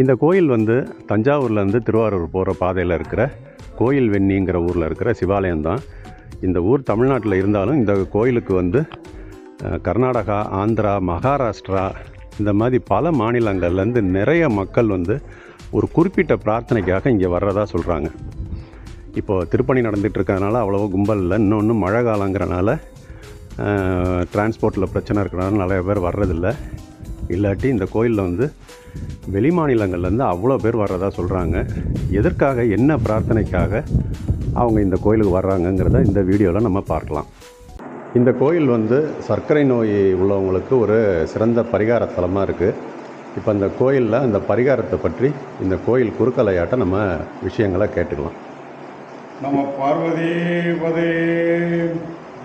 இந்த கோயில் வந்து தஞ்சாவூர்லேருந்து திருவாரூர் போகிற பாதையில் இருக்கிற கோயில் வெண்ணிங்கிற ஊரில் இருக்கிற சிவாலயம் தான். இந்த ஊர் தமிழ்நாட்டில் இருந்தாலும் இந்த கோயிலுக்கு வந்து கர்நாடகா ஆந்திரா மகாராஷ்டிரா இந்த மாதிரி பல மாநிலங்கள்லேருந்து நிறைய மக்கள் வந்து ஒரு குறிப்பிட்ட பிரார்த்தனைக்காக இங்கே வர்றதா சொல்கிறாங்க இப்போது திருப்பணி நடந்துகிட்டு இருக்கிறதுனால அவ்வளோவா கும்பல் இல்லை. இன்னொன்று மழை காலங்கிறனால டிரான்ஸ்போர்ட்டில் பிரச்சனை இருக்கிறனால நிறைய பேர் வர்றதில்லை. இல்லாட்டி இந்த கோயிலில் வந்து வெளி மாநிலங்கள்லேருந்து அவ்வளோ பேர் வர்றதா சொல்கிறாங்க எதற்காக என்ன பிரார்த்தனைக்காக அவங்க இந்த கோயிலுக்கு வர்றாங்கங்கிறத இந்த வீடியோவில் நம்ம பார்க்கலாம். இந்த கோயில் வந்து சர்க்கரை நோய் உள்ளவங்களுக்கு ஒரு சிறந்த பரிகார தலமாக இருக்குது இப்போ அந்த கோயிலில் அந்த பரிகாரத்தை பற்றி இந்த கோயில் குறுக்கலையாட்ட நம்ம விஷயங்களை கேட்டுக்கலாம். நம்ம பார்வதீபதே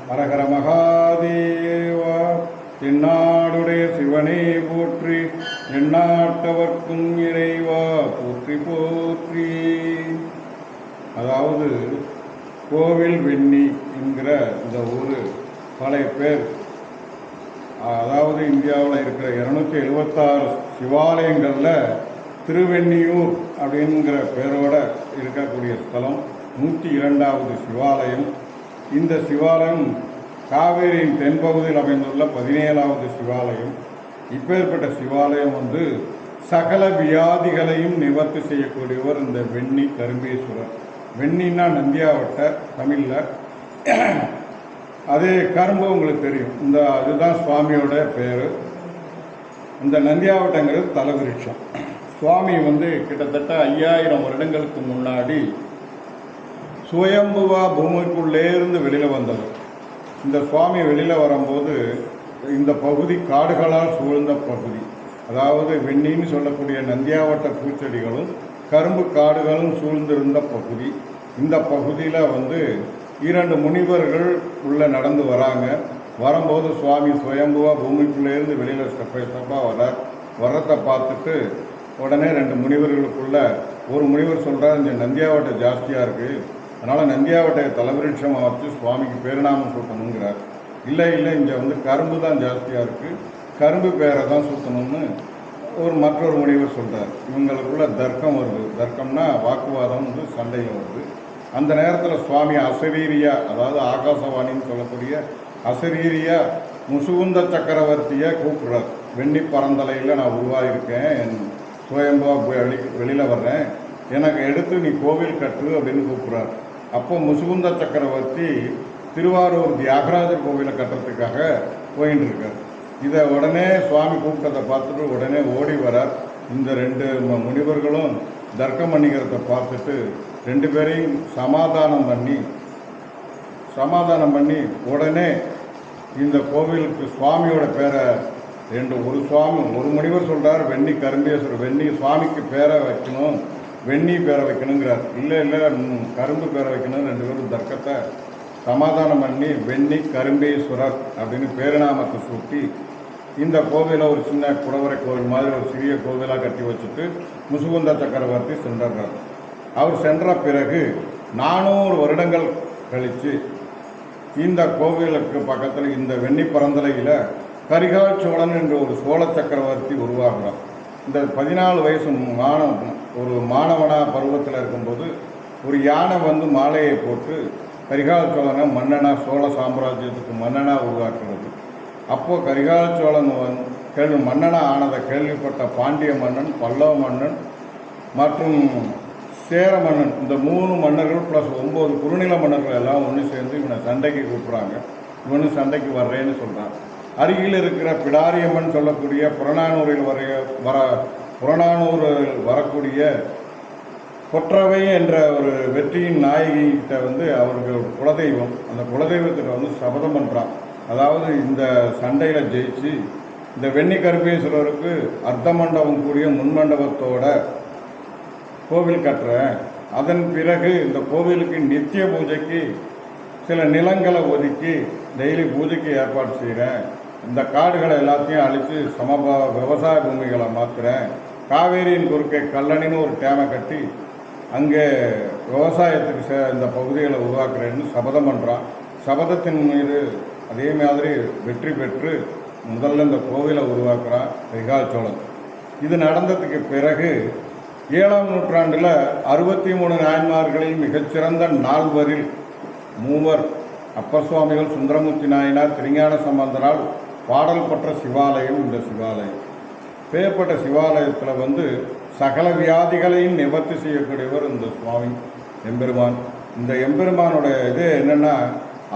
ஹரஹர மகாதேவா சிவனே போற்றி எந்நாட்டவர்க்கும் இறைவா போற்றி போற்றி. அதாவது கோவில் வெண்ணி என்கிற இந்த ஊர் பல பேர். அதாவது இந்தியாவில் இருக்கிற இரநூத்தி எழுபத்தாறு சிவாலயங்களில் திருவெண்ணியூர் அப்படிங்கிற பேரோட இருக்கக்கூடிய ஸ்தலம் நூற்றி இரண்டாவது சிவாலயம். இந்த சிவாலயம் காவேரியின் தென்பகுதியில் அமைந்துள்ள பதினேழாவது சிவாலயம். இப்பேற்பட்ட சிவாலயம் வந்து சகல வியாதிகளையும் நிவர்த்தி செய்யக்கூடியவர் இந்த வெண்ணி கரும்பீஸ்வரர். வெண்ணின்னா நந்தியாவட்ட தமிழில். அதே கரும்பு உங்களுக்கு தெரியும். இந்த அதுதான் சுவாமியோட பேர். இந்த நந்தியாவட்டங்கிறது தலவிருட்சம். சுவாமி வந்து கிட்டத்தட்ட ஐயாயிரம் வருடங்களுக்கு முன்னாடி சுயம்புவா பூமிக்குள்ளே இருந்து வெளியில் வந்தது இந்த சுவாமி வெளியில் வரும்போது இந்த பகுதி காடுகளால் சூழ்ந்த பகுதி. அதாவது வெண்ணின்னு சொல்லக்கூடிய நந்தியாவட்ட பூச்செடிகளும் கரும்பு காடுகளும் சூழ்ந்திருந்த பகுதி. இந்த பகுதியில் வந்து இரண்டு முனிவர்கள் உள்ளே நடந்து வராங்க. வரும்போது சுவாமி சுயம்புவா பூமிக்குள்ளேருந்து வெளியில் ஸ்டெப்பை ஸ்டெப்பாக வர வர்றதை பார்த்துட்டு உடனே ரெண்டு முனிவர்களுக்குள்ள ஒரு முனிவர் சொல்கிறார் இந்த நந்தியாவட்டம் ஜாஸ்தியாக இருக்குது அதனால் நந்தியாவட்டையை தலைவிருட்சமாக வச்சு சுவாமிக்கு பேருநாமம் சூட்டணுங்கிறார். இல்லை இல்லை இங்கே வந்து கரும்பு தான் ஜாஸ்தியாக இருக்குது கரும்பு பேரை தான் சூட்டணும்னு ஒரு மற்றொரு முனிவர் சொல்கிறார் இவங்களுக்குள்ள தர்க்கம் வருது. தர்க்கம்னா வாக்குவாதம் வந்து சண்டையில் வருது. அந்த நேரத்தில் சுவாமி அசரீரியா அதாவது ஆகாசவாணின்னு சொல்லக்கூடிய அசரீரியா முசுகுந்த சக்கரவர்த்தியை கூப்பிடுறார். வெண்ணி பரந்தலையில் நான் உருவாகியிருக்கேன் என் சுயம்பா வெளி வெளியில் வர்றேன். எனக்கு எடுத்து நீ கோவில் கட்டு அப்படின்னு கூப்பிட்றார். அப்போ முசுகுந்த சக்கரவர்த்தி திருவாரூர் தியாகராஜர் கோவிலை கட்டுறதுக்காக போயின்னு இருக்கார் இதை உடனே சுவாமி கூப்பிட்டதை பார்த்துட்டு உடனே ஓடி வரார். இந்த ரெண்டு முனிவர்களும் தர்க்கம் பண்ணிக்கிறத பார்த்துட்டு ரெண்டு பேரையும் சமாதானம் பண்ணி சமாதானம் பண்ணி உடனே இந்த கோவிலுக்கு சுவாமியோட பேரை ரெண்டு ஒரு சுவாமி ஒரு முனிவர் சொல்கிறார் வெண்ணி கரும்பேஸ்வரர் வெண்ணி சுவாமிக்கு பேரை வைக்கணும். வெண்ணி பேர வைக்கணுங்கிறார். இல்லை இல்லை கரும்பு பேர வைக்கணும் ரெண்டு பேரும் தர்க்கத்தை சமாதானம் பண்ணி வெண்ணி கரும்பேஸ்வரர் அப்படின்னு பேருநாமத்தை சூட்டி இந்த கோவிலை ஒரு சின்ன குடவரை கோவில் மாதிரி ஒரு சிறிய கோவிலாக கட்டி வச்சுட்டு முசுகுந்த சக்கரவர்த்தி சென்றார். அவர் சென்ற பிறகு நானூறு வருடங்கள் கழித்து இந்த கோவிலுக்கு பக்கத்தில் இந்த வெண்ணி பரந்தலையில் கரிகால் சோழன் என்ற ஒரு சோழ சக்கரவர்த்தி உருவாகிறான் இந்த பதினாலு வயசு மாணவன் ஒரு மாணவனா பருவத்தில் இருக்கும்போது ஒரு யானை வந்து மாலையை போட்டு கரிகால சோழனை மன்னனா சோழ சாம்ராஜ்யத்துக்கு மன்னனாக உருவாக்குறது. அப்போது கரிகால சோழன் வந்து கேள்வி மன்னனாக ஆனதை கேள்விப்பட்ட பாண்டிய மன்னன் பல்லவ மன்னன் மற்றும் சேர மன்னன் இந்த மூணு மன்னர்கள் ப்ளஸ் ஒம்பது குறுநில மன்னர்கள் எல்லாம் ஒன்று சேர்ந்து இவனை சண்டைக்கு கூப்பிட்றாங்க. இவனு சண்டைக்கு வர்றேன்னு சொல்கிறான் அருகில் இருக்கிற பிடாரியம்மன் சொல்லக்கூடிய புறநானூரில் வர வர புறநானூறு வரக்கூடிய கொற்றவை என்ற ஒரு வெற்றியின் நாயகிகிட்ட வந்து அவருக்கு ஒரு குலதெய்வம். அந்த குலதெய்வத்திட்ட வந்து சபதம் பண்ணுறான் அதாவது இந்த சண்டையில் ஜெயிச்சு இந்த வெண்ணி கருப்பேஸ்வரருக்கு அர்த்த மண்டபம் கூடிய முன்மண்டபத்தோட கோவில் கட்டுறேன். அதன் பிறகு இந்த கோவிலுக்கு நித்திய பூஜைக்கு சில நிலங்களை ஒதுக்கி டெய்லி பூஜைக்கு ஏற்பாடு செய்கிறேன் இந்த காடுகளை எல்லாத்தையும் அழித்து சமபா விவசாய பூமிகளை மாற்றுறேன் காவேரியின் குறுக்கே கல்லணின்னு ஒரு டேமை கட்டி அங்கே விவசாயத்துக்கு சே இந்த பகுதிகளை உருவாக்குறேன்னு சபதம் பண்ணுறான் சபதத்தின் மீது அதே மாதிரி வெற்றி பெற்று முதல்ல இந்த கோவிலை உருவாக்குறான் ரிகால் சோழன். இது நடந்ததுக்கு பிறகு ஏழாம் நூற்றாண்டில் அறுபத்தி மூணு நாயன்மார்களில் மிகச்சிறந்த நால்வரில் மூவர் அப்பர் சுவாமிகள் சுந்தரமூர்த்தி நாயனார் திருஞான சம்பந்தரால் பாடல் பெற்ற சிவாலயம் இந்த சிவாலயம். பேர்பட்ட சிவாலயத்தில் வந்து சகல வியாதிகளையும் நிவர்த்தி செய்யக்கூடியவர் இந்த சுவாமி எம்பெருமான். இந்த எம்பெருமானுடைய இது என்னென்னா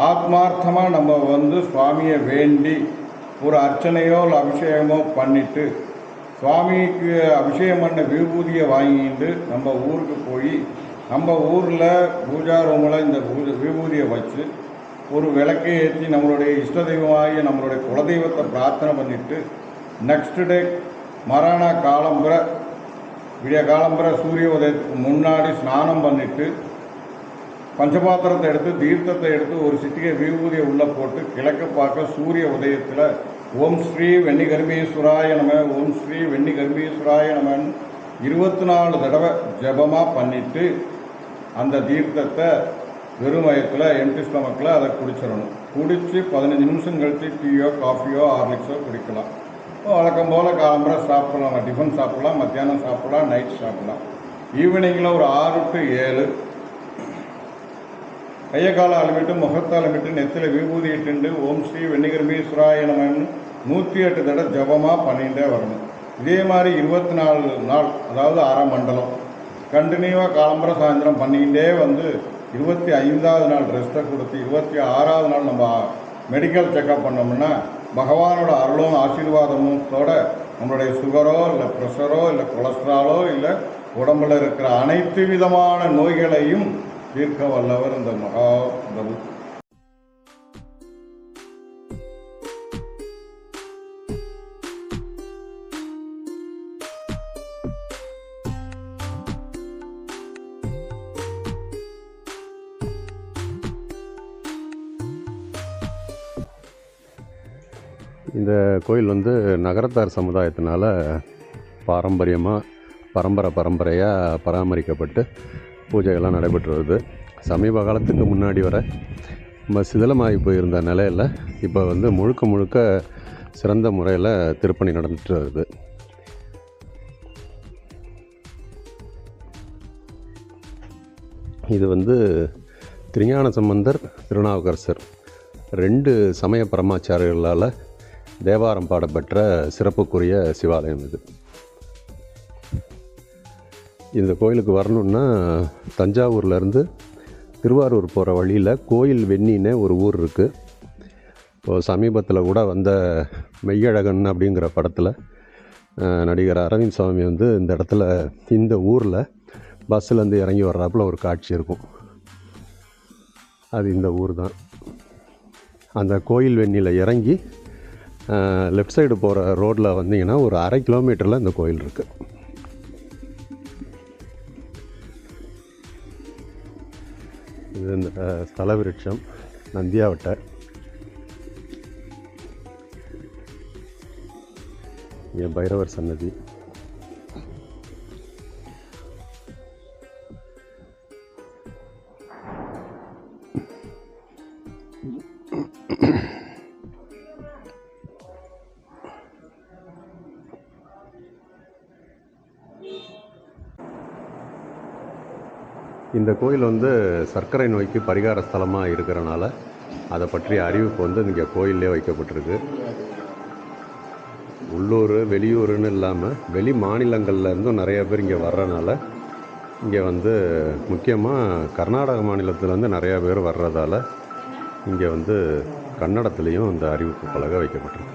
ஆத்மார்த்தமாக நம்ம வந்து சுவாமியை வேண்டி ஒரு அர்ச்சனையோ இல்லை அபிஷேகமோ பண்ணிட்டு சுவாமிக்கு அபிஷேகம் பண்ண விபூதியை வாங்கிட்டு நம்ம ஊருக்கு போய் நம்ம ஊரில் பூஜா ரூமில் இந்த பூஜை விபூதியை வச்சு ஒரு விளக்கை ஏற்றி நம்மளுடைய இஷ்ட தெய்வமாகிய நம்மளுடைய குலதெய்வத்தை பிரார்த்தனை பண்ணிவிட்டு நெக்ஸ்ட் டே மறானா காலம்புற விடிய காலம்புற சூரிய உதயத்துக்கு முன்னாடி ஸ்நானம் பண்ணிட்டு பஞ்சபாத்திரத்தை எடுத்து தீர்த்தத்தை எடுத்து ஒரு சிட்டிகை விபூதியை உள்ளே போட்டு கிழக்க பார்க்க சூரிய உதயத்தில் ஓம் ஸ்ரீ வெண்ணி கர்ப்பீஸ்வராய நம ஓம் ஸ்ரீ வெண்ணி கர்ப்பீஸ்வராய நமன் இருபத்தி நாலு தடவை ஜபமாக பண்ணிட்டு அந்த தீர்த்தத்தை வெறும் வயத்தில் எம்டி ஸ்டமக்கில் அதை குடிச்சிடணும். குடித்து பதினஞ்சு நிமிஷம் கழித்து டீயோ காஃபியோ ஹார்லிக்ஸோ குடிக்கலாம். வழக்கம் போல் காலம்புரை சாப்பிடலாம் டிஃபன் சாப்பிடலாம் மத்தியானம் சாப்பிடலாம் நைட் சாப்பிடலாம். ஈவினிங்கில் ஒரு ஆறு டு ஏழு. கையை காலை அலமிட்டு முகத்தை அலமிட்டு நெத்தில் விபூதி இட்டுண்டு ஓம் ஸ்ரீ வெண்ணிகர்மீஸ்வராய நமன்னு நூற்றி எட்டு தடவை ஜபமாக பண்ணிகிட்டே வரணும். இதே மாதிரி இருபத்தி நாலு நாள் அதாவது அரை மண்டலம் கண்டினியூவாக காலம்பர சாயந்தரம் பண்ணிக்கிட்டே வந்து இருபத்தி ஐந்தாவது நாள் ரெஸ்ட்டை கொடுத்து இருபத்தி ஆறாவது நாள் நம்ம மெடிக்கல் செக்கப் பண்ணோம்னா பகவானோட அருளும் ஆசீர்வாதமும் தோட நம்மளுடைய சுகரோ இல்லை ப்ரெஷரோ இல்லை கொலஸ்ட்ராலோ இல்லை உடம்புல இருக்கிற அனைத்து விதமான நோய்களையும் தீர்க்க வல்லவர் இந்த மகா இந்த இந்த கோயில் வந்து நகரத்தார் சமுதாயத்தினால் பாரம்பரியமாக பரம்பரை பரம்பரையாக பராமரிக்கப்பட்டு பூஜைகள்லாம் நடைபெற்று வருது. சமீப காலத்துக்கு முன்னாடி வர நம்ம சிதிலமாகி போயிருந்த நிலையில் இப்போ வந்து முழுக்க முழுக்க சிறந்த முறையில் திருப்பணி நடந்துட்டு வருது. இது வந்து திருஞான சம்பந்தர் திருநாவுக்கரசர் ரெண்டு சமய பரமாச்சாரியர்களால் தேவாரம் பாடப்பெற்ற சிறப்புக்குரிய சிவாலயம் இது. இந்த கோயிலுக்கு வரணுன்னா தஞ்சாவூர்லேருந்து திருவாரூர் போகிற வழியில் கோயில் வெண்ணின்னு ஒரு ஊர் இருக்குது இப்போ சமீபத்தில் கூட வந்த மெய்யழகன் அப்படிங்கிற படத்தில் நடிகர் அரவிந்த் சுவாமி வந்து இந்த இடத்துல இந்த ஊரில் பஸ்ஸுலேருந்து இறங்கி வர்றாப்புல ஒரு காட்சி இருக்கும். அது இந்த ஊர் தான் அந்த கோயில் வெண்ணியில் இறங்கி லெஃப்ட் சைடு போகிற ரோட்டில் வந்தீங்கன்னா ஒரு அரை கிலோமீட்டரில் இந்த கோயில் இருக்குது இது இந்த அஹ், ஸ்தல விருட்சம் நந்தியாவட்டை. இங்கே பைரவர் சன்னதி. இந்த கோயில் வந்து சர்க்கரை நோய்க்கு பரிகார ஸ்தலமாக இருக்கிறனால அதை பற்றிய அறிவிப்பு வந்து இங்கே கோயிலே வைக்கப்பட்டிருக்கு. உள்ளூர் வெளியூருன்னு இல்லாமல் வெளி மாநிலங்கள்லேருந்தும் நிறைய பேர் இங்கே வர்றனால இங்கே வந்து முக்கியமாக கர்நாடக மாநிலத்திலேருந்து நிறையா பேர் வர்றதால இங்கே வந்து கன்னடத்துலேயும் இந்த அறிவிப்பு பலகை வைக்கப்பட்டிருக்கு.